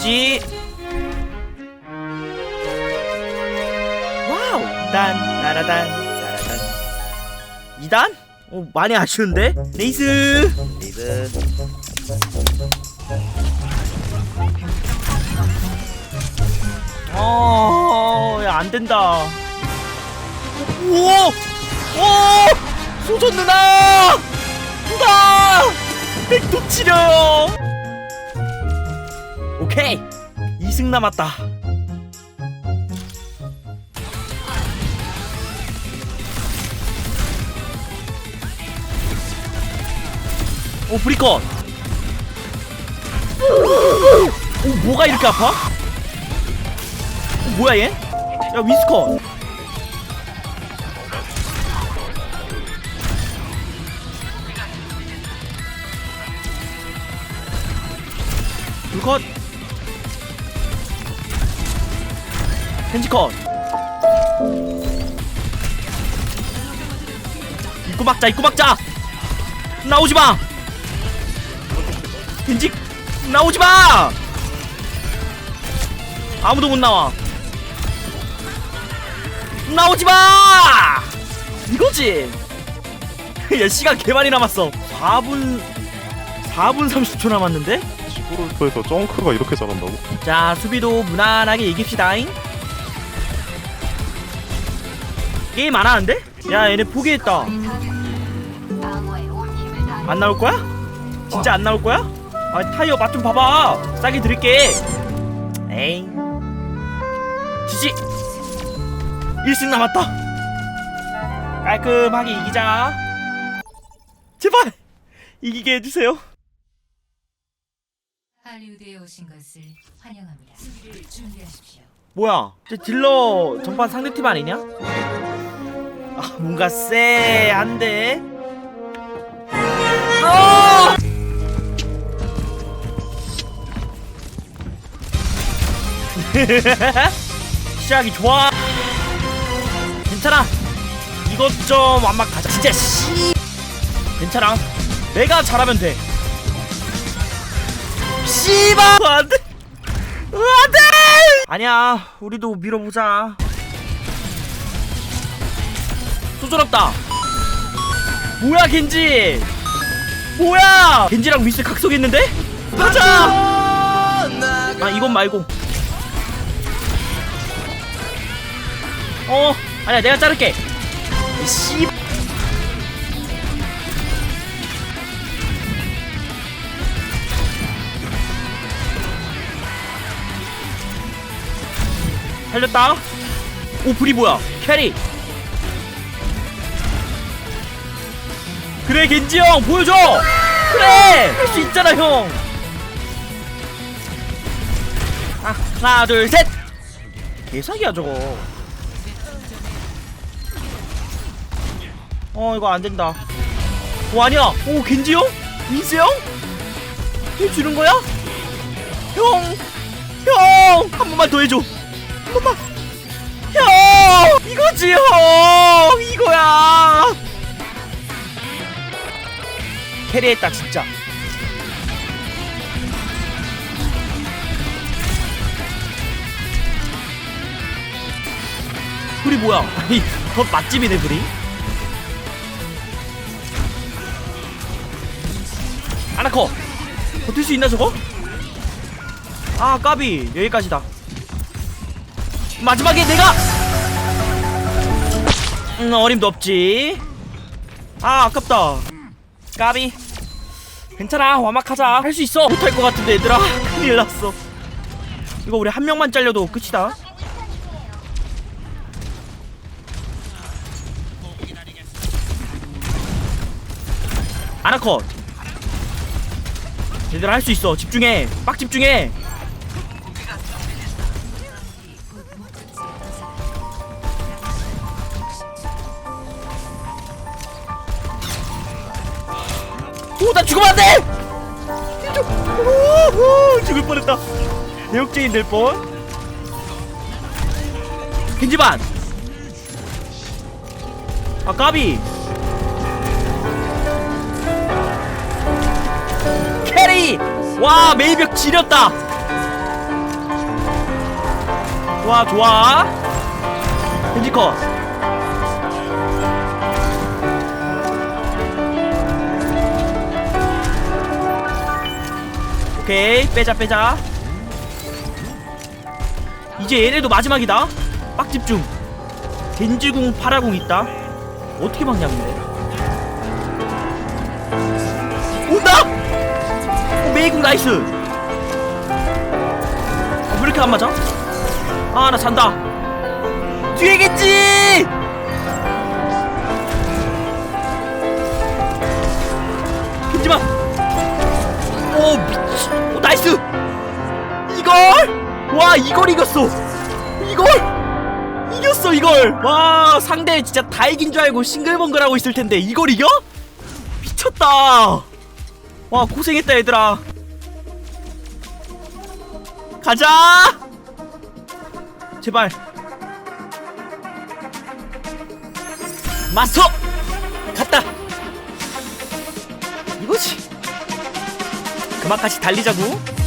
지지 와우 딴 따라단 따라단 2단? 어 많이 아쉬운데? 레이스 레이스 어, 야, 안 된다. 오! 오! 소전 누나! 누나! 백도 치려요! 오케이! 2승 남았다. 오, 브리컨! 오, 뭐가 이렇게 아파? 어, 뭐야 얘? 야 위스컨 불컷 펜지컷 입구 막자 입구 막자 나오지마 펜지 나오지마 아무도 못 나와 나오지 마! 이거지. 야 시간 개 많이 남았어. 4분 4분 30초 남았는데? 시골에서 쩡크가 이렇게 잘한다고? 자 수비도 무난하게 이깁시다잉. 게임 안 하는데? 야 얘네 포기했다. 안 나올 거야? 진짜 안 나올 거야? 아 타이어 맛 좀 봐봐. 싸게 드릴게. 에이. 지지. 1승 남았다. 깔끔하게 이기자. 제발 이기게 해주세요. 할리우드에 오신 것을 환영합니다. 수비를 준비하십시오. 뭐야? 저 딜러 전반 상대팀 아니냐? 아 뭔가 쎄한데. 어! 시작이 좋아. 괜찮아. 이것 좀 완막하자. 진짜 씨. 괜찮아. 내가 잘하면 돼. 씨발 안돼. 안돼. 아니야. 우리도 밀어보자. 소절없다. 뭐야 겐지? 뭐야? 겐지랑 미스 각성했는데? 가자. 아 이건 말고. 어 아니야 내가 자를게. 씨. 살렸다. 오 불이 뭐야? 캐리. 그래 겐지 형 보여줘. 그래 할 수 있잖아 형. 아, 하나 둘 셋. 개사기야 저거. 어 이거 안 된다. 오 아니야. 오 겐지 형? 민스 형? 해 주는 거야? 형, 형, 한 번만 더 해줘. 한 번만. 형, 이거지 형, 이거야. 캐리했다 진짜. 불이 뭐야? 아니 더 맛집이네 불이. 아나코 버틸 수 있나 저거? 아 까비 여기까지다. 마지막에 내가 음, 어림도 없지. 아 아깝다. 까비. 괜찮아 완막하자. 할 수 있어. 못할 것 같은데 얘들아 큰일 났어. 이거 우리 한 명만 잘려도 끝이다. 아나컷 얘들아 할 수 있어 집중해 빡 집중해 오나 죽으면 안돼! 죽을 뻔했다. 내역죄인 될뻔. 겐지반! 아 까비! 캐리! 와 메이벽 지렸다! 좋아 좋아. 겐지 컷 오케이 빼자 빼자. 이제 얘네도 마지막이다. 빡 집중. 겐지궁 파라궁 있다. 어떻게 막냐 근데? 온다! 어, 메이궁 나이스. 어, 왜 이렇게 안 맞아? 아 나 잔다. 뒤에 겐지 오 미치 오 나이스. 이걸? 와 이걸 이겼어. 이걸? 이겼어 이걸. 와 상대 진짜 다 이긴 줄 알고 싱글벙글 하고 있을 텐데 이걸 이겨? 미쳤다. 와 고생했다 얘들아. 가자. 제발. 마스터 갔다. 이거지 그만까지 달리자고